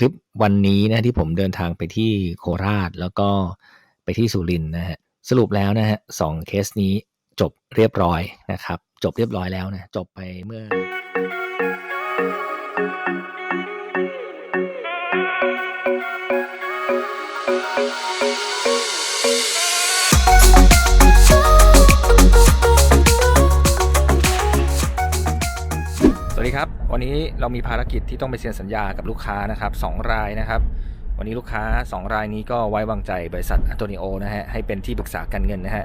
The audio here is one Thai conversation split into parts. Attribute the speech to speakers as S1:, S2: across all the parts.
S1: คลิปวันนี้นะที่ผมเดินทางไปที่โคราชแล้วก็ไปที่สุรินนะฮะสรุปแล้วนะฮะสองเคสนี้จบเรียบร้อยนะครับ จบเรียบร้อยแล้วนะจบไปเมื่อ ครับ วันนี้เรามีภารกิจที่ต้องไปเซ็นสัญญากับลูกค้านะครับสองรายนะครับ วันนี้ลูกค้า 2 รายนี้ก็ไว้วางใจบริษัทอันโตนิโอนะฮะให้เป็นที่ปรึกษาการเงินนะฮะ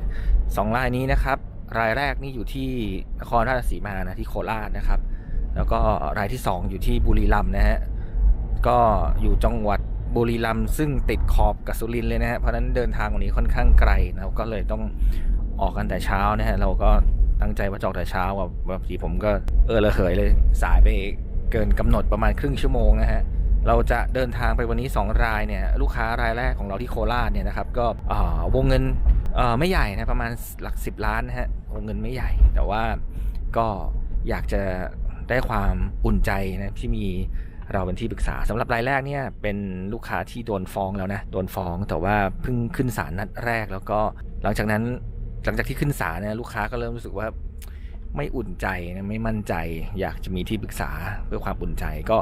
S1: สองรายนี้นะครับรายแรกนี่อยู่ที่นครราชสีมานะที่โคราชนะครับ แล้วก็รายที่ 2 อยู่ที่บุรีรัมย์นะฮะก็อยู่จังหวัดบุรีรัมย์ซึ่งติดขอบกับสุรินเลยนะฮะเพราะฉะนั้นเดินทางวันนี้ค่อนข้างไกลนะก็เลยต้องออกกันแต่เช้านะฮะเราก็ ตั้งใจว่าจอกแต่เช้าว่าบางทีผมก็เออระเหยเลย สายไปเกินกำหนดประมาณครึ่งชั่วโมงนะฮะเราจะเดินทางไปวันนี้ 2 รายเนี่ยลูกค้ารายแรกของเราที่โคราชเนี่ยนะครับก็วงเงินไม่ใหญ่นะประมาณหลัก 10 ล้านนะฮะวงเงินไม่ใหญ่ แต่ว่าก็อยากจะได้ความอุ่นใจนะที่มีเราเป็นที่ปรึกษาสำหรับรายแรกเนี่ยเป็นลูกค้าที่โดนฟ้องแล้วนะโดนฟ้องแต่ว่าเพิ่งขึ้นศาลนัดแรกแล้วก็หลังจากนั้น หลังจากที่ขึ้นศาลเนี่ยลูกค้าก็เริ่มรู้สึกว่าไม่อุ่นใจนะไม่มั่นใจ อยากจะมีที่ปรึกษาเพื่อความอุ่นใจ ก็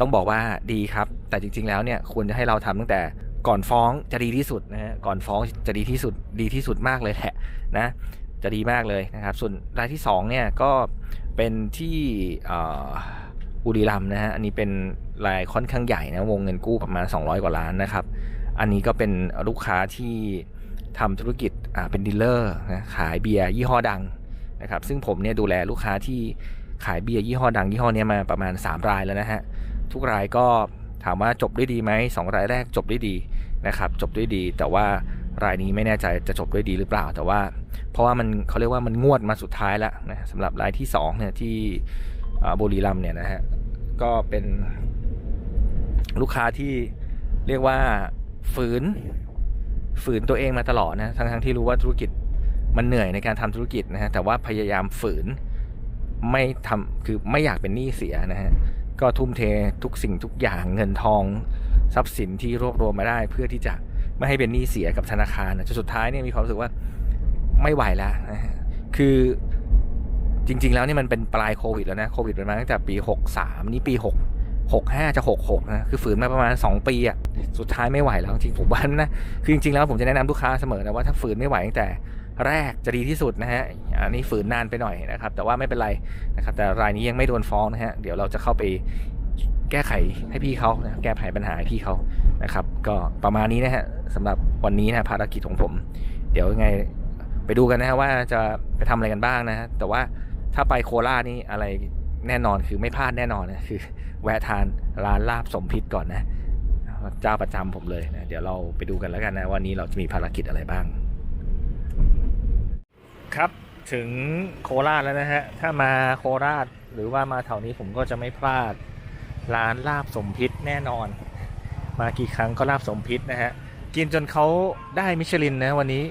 S1: ต้องบอกว่าดีครับ แต่จริง ๆ แล้วเนี่ยควรจะให้เราทำตั้งแต่ก่อนฟ้องจะดีที่สุดนะฮะก่อนฟ้องจะดีที่สุดดีที่สุดมากเลยแหละนะจะดีมากเลยนะครับส่วนรายที่2เนี่ยก็เป็นที่อ่อบุรีรัมนะฮะอันนี้เป็นรายค่อนข้างใหญ่นะวงเงินกู้ประมาณ 200 กว่าล้านนะครับ อันนี้ก็เป็นลูกค้าที่ ทำธุรกิจอ่าเป็นดีลเลอร์นะขายเบียร์ยี่ห้อดังนะครับซึ่งผมเนี่ยดูแลลูกค้าที่ขายเบียร์ยี่ห้อดังยี่ห้อนี้มาประมาณ 3 รายแล้วนะฮะทุกรายก็ถามว่าจบได้ดีไหมสองรายแรกจบได้ดีนะครับจบด้วยดี แต่ว่ารายนี้ไม่แน่ใจจะจบด้วยดีหรือเปล่า แต่ว่า เพราะว่ามันเขาเรียกว่ามันงวดมาสุดท้ายแล้วนะสำหรับรายที่2เนี่ยที่บุรีรัมย์เนี่ยนะฮะก็เป็นลูกค้าที่เรียกว่าฝืน ฝืนตัวเองมาตลอดนะทั้งๆที่รู้ว่าธุรกิจมันเหนื่อยในการทำธุรกิจนะฮะแต่ว่าพยายามฝืนไม่ทำคือไม่อยากเป็นหนี้เสียนะฮะก็ทุ่มเททุกสิ่งทุกอย่างเงินทอง ทรัพย์สินที่รวบรวมมาได้ เพื่อที่จะไม่ให้เป็นหนี้เสียกับธนาคารนะจนสุดท้ายเนี่ยมีความรู้สึกว่าไม่ไหวแล้วนะฮะคือจริง ๆ แล้วนี่มันเป็นปลายโควิดแล้วนะโควิดเป็นมาตั้งแต่ปี 63 นี่ปี6 65 จะ 66 นะ คือฝืนมาประมาณ 2 ปีอะ สุดท้ายไม่ไหวแล้วจริงผมว่านะ คือจริงๆแล้วผมจะแนะนำลูกค้าเสมอนะว่าถ้าฝืนไม่ไหวตั้งแต่แรกจะดีที่สุดนะฮะ อันนี้ฝืนนานไปหน่อยนะครับ แต่ว่าไม่เป็นไรนะครับ แต่รายนี้ยังไม่โดนฟ้องนะฮะ เดี๋ยวเราจะเข้าไปแก้ไขให้พี่เขานะแก้ไขปัญหาให้พี่เขานะครับ ก็ประมาณนี้นะฮะสำหรับวันนี้นะภารกิจของผม เดี๋ยวยังไงไปดูกันนะฮะว่าจะไปทำอะไรกันบ้างนะฮะ แต่ว่าถ้าไปโคราชนี่อะไร แน่นอนคือไม่พลาดแน่นอนนะคือ แวะทานร้านลาบสมพิษก่อนนะเจ้าประจำผมเลยนะเดี๋ยวเราไปดูกันแล้วกันนะวันนี้เราจะมีภารกิจอะไรบ้าง ครับถึงโคราชแล้วนะฮะถ้ามาโคราชหรือว่ามาแถวนี้ผมก็จะไม่พลาดร้านลาบสมพิษแน่นอน มากี่ครั้งก็ลาบสมพิษนะฮะกินจนเขาได้มิชลินนะวันนี้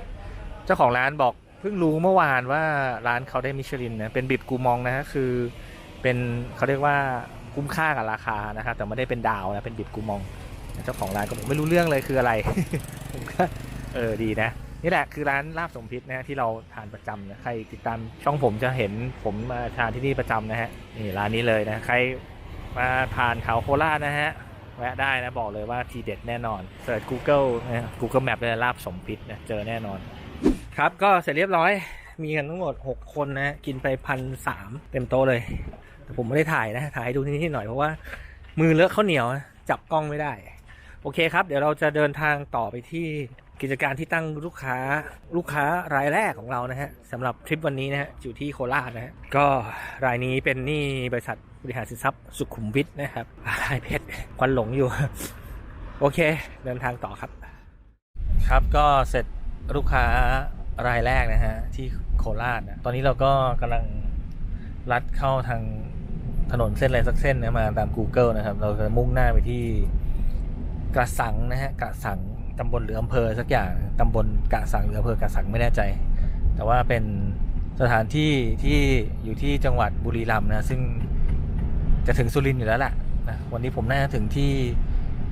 S1: เจ้าของร้านบอกเพิ่งรู้เมื่อวานว่าร้านเขาได้มิชลินนะเป็นบิดกูมองนะฮะคือ เป็นเขาเรียกว่าคุ้มค่ากับราคานะครับแต่ไม่ได้เป็นดาวนะเป็นบิดกูมองเจ้าของร้านก็บอกไม่รู้เรื่องเลยคืออะไรผมก็เออดีนะ นี่แหละคือร้านลาบสมพิษนะที่เราทานประจำนะใครติดตามช่องผมจะเห็นผมมาทานที่นี่ประจำนะฮะนี่ร้านนี้เลยนะใครมาผ่านเขาโคราชนะฮะแวะได้นะบอกเลยว่าทีเด็ดแน่นอนเสิร์ช Google นะ Google Map เลยลาบสมพิษนะเจอแน่นอน ครับก็เสร็จเรียบร้อยมีกันทั้งหมด 6 คนนะ กินไปพันสามเต็มโต๊ะเลย แต่ผมไม่ได้ถ่ายนะ ถ่ายให้ดูนิดหน่อยเพราะว่า มือเลอะข้าวเหนียว จับกล้องไม่ได้ โอเคครับ เดี๋ยวเราจะเดินทางต่อไปที่กิจการที่ตั้งลูกค้าลูกค้ารายแรกของเรานะฮะสำหรับทริปวันนี้นะฮะอยู่ที่โคราชนะฮะก็รายนี้เป็นนี้บริษัทบริหารสินทรัพย์สุขุมวิทนะครับรายเพชรควันหลงอยู่ โอเค เดินทางต่อครับ ครับก็เสร็จลูกค้ารายแรกนะฮะที่โคราชนะตอนนี้เราก็กำลังลัดเข้าทาง ถนนเส้นอะไรสักเส้นนะมาตาม Google นะครับ เราจะมุ่งหน้าไปที่กระสังนะฮะกระสังตำบลหรืออำเภอสักอย่างตำบลกระสังหรืออำเภอกระสังไม่แน่ใจ แต่ว่าเป็นสถานที่ที่อยู่ที่จังหวัดบุรีรัมย์นะซึ่งจะถึงสุรินทร์อยู่แล้วแหละนะวันนี้ผมน่าจะถึงที่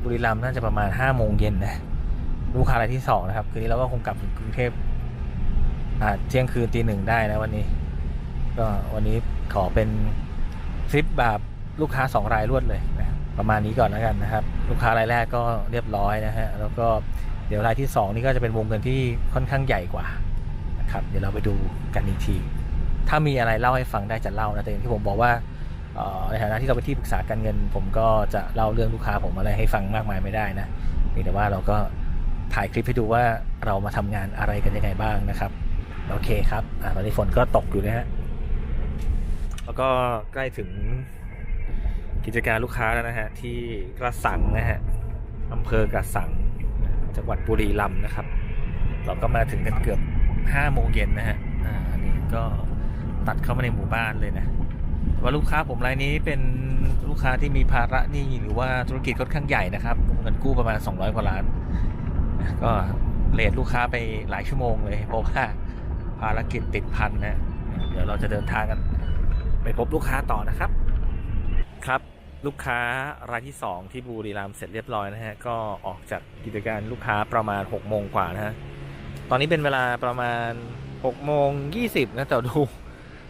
S1: บุรีรัมย์น่าจะประมาณห้าโมงเย็นนะลูกค้ารายที่สองนะครับ คืนนี้เราก็คงกลับถึงกรุงเทพอ่าเที่ยงคืนตีหนึ่งได้นะวันนี้ ก็วันนี้ขอเป็น ทริปแบบลูกค้าสองรายรวดเลยนะประมาณนี้ก่อนแล้วกันนะครับ ลูกค้ารายแรกก็เรียบร้อยนะฮะแล้วก็เดี๋ยวรายที่สองนี่ก็จะเป็นวงเงินที่ค่อนข้างใหญ่กว่านะครับเดี๋ยวเราไปดูกันอีกที ถ้ามีอะไรเล่าให้ฟังได้จะเล่านะแต่อย่างที่ผมบอกว่าในฐานะที่เราเป็นที่ปรึกษาการเงิน ผมก็จะเล่าเรื่องลูกค้าผมอะไรให้ฟังมากมายไม่ได้นะมีแต่ว่าเราก็ถ่ายคลิปให้ดูว่าเรามาทำงานอะไรกันยังไงบ้างนะครับ โอเคครับอตอนนี้ฝนก็ตกอยู่นะฮะ แล้วก็ใกล้ถึงกิจการลูกค้าแล้วนะฮะ ที่กระสังนะฮะอำเภอกระสังจังหวัดบุรีรัมย์นะครับ เราก็มาถึงกันเกือบห้าโมงเย็นนะฮะอ่านี่ก็ตัดเข้ามาในหมู่บ้านเลยนะว่าลูกค้าผมรายนี้เป็นลูกค้าที่มีภาระหนี้หรือว่าธุรกิจค่อนข้างใหญ่นะครับเงินกู้ประมาณ 200กว่าล้าน ก็เลทลูกค้าไปหลายชั่วโมงเลยเพราะว่าภารกิจติดพันนะเดี๋ยวเราจะเดินทางกัน ไปพบลูกค้าต่อนะครับ ครับลูกค้ารายที่ 2 ที่บุรีรัมย์เสร็จเรียบร้อยนะฮะก็ออกจากกิจการลูกค้าประมาณ6โมงกว่านะฮะตอนนี้เป็นเวลาประมาณ6โมง20นะแต่ดู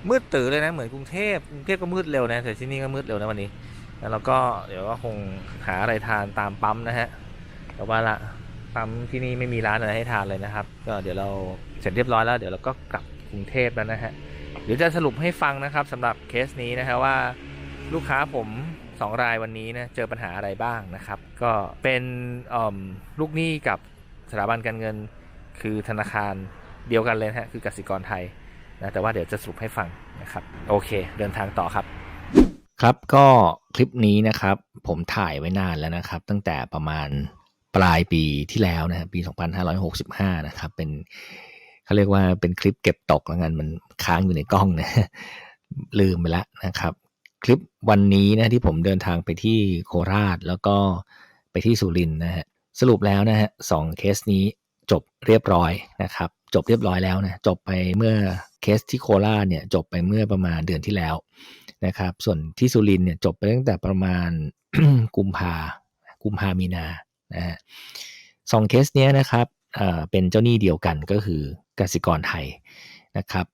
S1: มืดตื่นเลยนะเหมือนกรุงเทพกรุงเทพก็มืดเร็วนะแต่ที่นี่ก็มืดเร็วนะวันนี้แล้วเราก็เดี๋ยวก็คงหาอะไรทานตามปั๊มนะฮะแต่ว่าละปั๊มที่นี่ไม่มีร้านอะไรให้ทานเลยนะครับ ก็เดี๋ยวเราเสร็จเรียบร้อยแล้ว เดี๋ยวเราก็กลับกรุงเทพแล้วนะฮะ เดี๋ยวจะสรุปให้ฟังนะครับสำหรับเคสนี้นะฮะว่าลูกค้าผมสองรายวันนี้นะเจอปัญหาอะไรบ้างนะครับ ก็เป็นลูกหนี้กับสถาบันการเงิน คือธนาคารเดียวกันเลยนะฮะคือกสิกรไทยนะแต่ว่าเดี๋ยวจะสรุปให้ฟังนะครับโอเค เดินทางต่อครับ ครับก็คลิปนี้นะครับ ผมถ่ายไว้นานแล้วนะครับ ตั้งแต่ประมาณปลายปีที่แล้วนะครับปี 2565 นะครับ เป็น เขาเรียกว่าเป็นคลิปเก็บตกแล้วกันมันค้างอยู่ในกล้องนะลืมไปแล้วนะครับ คลิปวันนี้นะที่ผมเดินทางไปที่โคราชแล้วก็ไปที่สุรินทร์นะฮะสรุปแล้วนะฮะสองเคสนี้จบเรียบร้อยนะครับ จบเรียบร้อยแล้วนะจบไปเมื่อเคสที่โคราชเนี่ยจบไปเมื่อประมาณเดือนที่แล้วนะครับ ส่วนที่สุรินทร์เนี่ยจบไปตั้งแต่ประมาณกุมภากุมภามีนานะฮะสองเคสเนี้ยนะครับ เป็นเจ้าหนี้เดียวกันก็คือกสิกรไทยนะครับ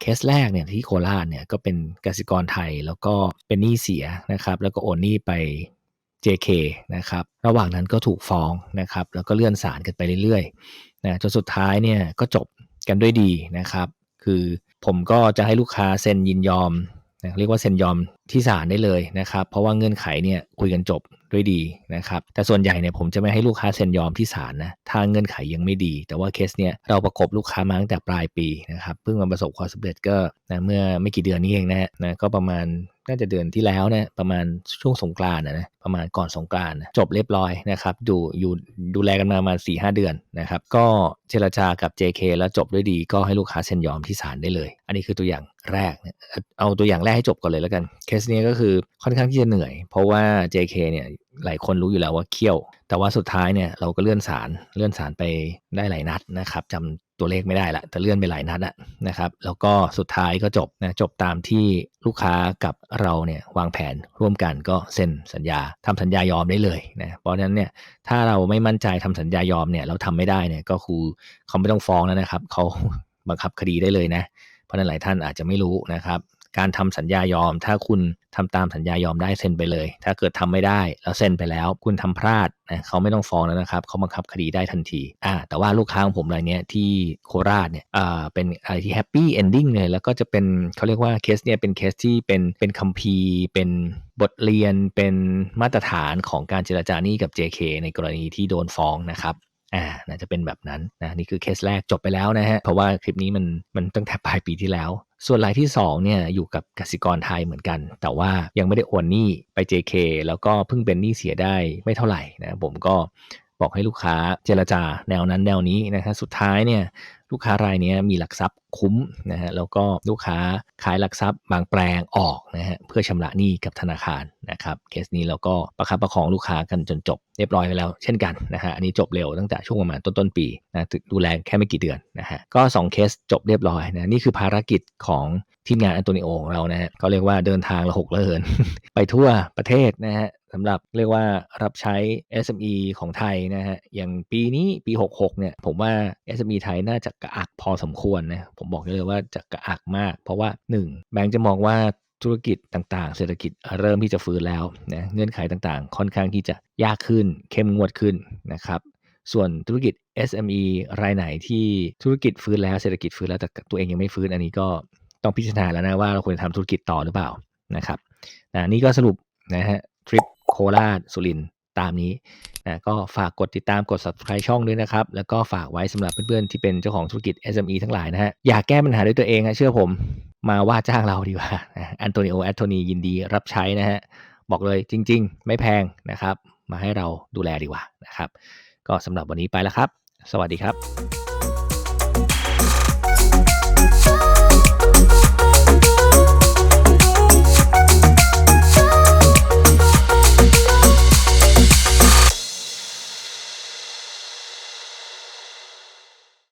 S1: เคสแรกเนี่ยที่โคราชเนี่ยก็เป็นกสิกรไทยแล้วก็เป็นหนี้เสียนะครับ แล้วก็โอนหนี้ไป JK นะครับระหว่างนั้นก็ถูกฟ้องนะครับแล้วก็เลื่อนศาลกันไปเรื่อยๆนะจนสุดท้ายเนี่ยก็จบกันด้วยดีนะครับ คือผมก็จะให้ลูกค้าเซ็นยินยอม เรียกว่าเซ็นยอมที่ศาลได้เลยนะครับ เพราะว่าเงื่อนไขเนี่ยคุยกันจบด้วยดีนะครับ แต่ส่วนใหญ่เนี่ยผมจะไม่ให้ลูกค้าเซ็นยอมที่ศาลนะถ้าเงื่อนไขยังไม่ดี แต่ว่าเคสเนี่ยเราประกบลูกค้ามาตั้งแต่ปลายปีนะครับเพิ่งมาประสบความสำเร็จก็นะเมื่อไม่กี่เดือนนี้เองนะนะก็ประมาณ น่าจะเดือนที่แล้วนะประมาณช่วงสงกรานนะประมาณก่อนสงกรานนะจบเรียบร้อยนะครับดูอยู่ดูแลกันมาประมาณ4ีหเดือนนะครับก็เจรจากับ JK แล้วจบด้วยดีก็ให้ลูกค้าเซ็นยอมที่ศาลได้เลย อันนี้คือตัวอย่างแรกเอาเอาตัวอย่างแรกให้จบก่อนเลยแล้วกันเคสนี้ก็คือค่อนข้างที่จะเหนื่อย เพราะว่า JK เนี่ยหลายคนรู้อยู่แล้วว่าเคี่ยว แต่ว่าสุดท้ายเนี่ยเราก็เลื่อนศาลเลื่อนศาลไปได้หลายนัดนะครับจำ ตัวเลขไม่ได้ละแต่เลื่อนไปหลายนัดอะนะครับ แล้วก็สุดท้ายก็จบนะจบตามที่ลูกค้ากับเราเนี่ยวางแผนร่วมกันก็เซ็นสัญญาทำสัญญายอมได้เลยนะเพราะฉะนั้นเนี่ยถ้าเราไม่มั่นใจทำสัญญายอมเนี่ยเราทำไม่ได้เนี่ยก็คือเขาไม่ต้องฟ้องแล้วนะครับเขาบังคับคดีได้เลยนะ เพราะนั้นหลายท่านอาจจะไม่รู้นะครับ การทำสัญญายอม ถ้าคุณทำตามสัญญายอมได้เซ็นไปเลย ถ้าเกิดทำไม่ได้แล้วเซ็นไปแล้ว คุณทำพลาดนะเขาไม่ต้องฟ้องแล้วนะครับเขาบังคับคดีได้ทันทีอ่าแต่ว่าลูกค้าของผมรายนี้ที่โคราชเนี่ยอ่าเป็นอะไรที่แฮปปี้เอนดิ้งเลยแล้วก็จะเป็นเขาเรียกว่าเคสเนี่ยเป็นเคสที่เป็นเป็นคัมภีร์เป็นบทเรียนเป็นมาตรฐานของการเจรจาหนี้กับ JK ในกรณีที่โดนฟ้องนะครับ อ่านะจะเป็นแบบนั้นนะนี่คือเคสแรกจบไปแล้วนะฮะเพราะว่าคลิปนี้มันมันตั้งแต่ปลายปีที่แล้ว ส่วนรายที่2เนี่ยอยู่กับกสิกรไทยเหมือนกัน แต่ว่ายังไม่ได้โอนหนี้ไป JK แล้วก็เพิ่งเป็นหนี้เสียได้ไม่เท่าไหร่นะผมก็ บอกให้ลูกค้าเจรจาแนวนั้นแนวนี้นะฮะสุดท้ายเนี่ยลูกค้ารายนี้มีหลักทรัพย์คุ้มนะฮะแล้วก็ลูกค้าขายหลักทรัพย์บางแปลงออกนะฮะเพื่อชำระหนี้กับธนาคารนะครับเคสนี้เราก็ประคับประคองลูกค้ากันจนจบเรียบร้อยไปแล้วเช่นกันนะฮะอันนี้จบเร็วตั้งแต่ช่วงประมาณต้นต้นปีนะดูแลแค่ไม่กี่เดือนนะฮะก็ 2 เคสจบเรียบร้อยนะนี่คือภารกิจของทีมงานอันโตนิโอของเรานะฮะเขาเรียกว่าเดินทางละหกละเหิน ไปทั่วประเทศนะฮะ สำหรับเรียกว่ารับใช้ SME ของไทยนะฮะอย่างปีนี้ปี 66เนี่ยผมว่า SME ไทยน่าจะกระอักพอสมควรนะผมบอกเลยว่าจะกระอักมาก เพราะว่า 1 แบงก์จะมองว่าธุรกิจต่างๆ เศรษฐกิจเริ่มที่จะฟื้นแล้วนะเงื่อนไขต่างๆ ค่อนข้างที่จะยากขึ้น เข้มงวดขึ้นนะครับส่วนธุรกิจ SME รายไหนที่ธุรกิจฟื้นแล้วเศรษฐกิจฟื้นแล้วแต่ตัวเองยังไม่ฟื้นอันนี้ก็ต้องพิจารณาแล้วนะว่าเราควรจะทำธุรกิจต่อหรือเปล่านะครับนะนี่ก็สรุปนะฮะทริป โคราชสุรินตามนี้นะก็ฝากกดติดตามกด subscribe ช่องด้วยนะครับ แล้วก็ฝากไว้สำหรับเพื่อนๆ ที่เป็นเจ้าของธุรกิจ SME ทั้งหลายนะฮะ อยากแก้ปัญหาด้วยตัวเองฮะเชื่อผมมาว่าจ้างเราดีกว่าอันโตนิโอแอตโทนียินดีรับใช้นะฮะ บอกเลยจริงๆ ไม่แพงนะครับ มาให้เราดูแลดีกว่านะครับ ก็สำหรับวันนี้ไปแล้วครับ สวัสดีครับ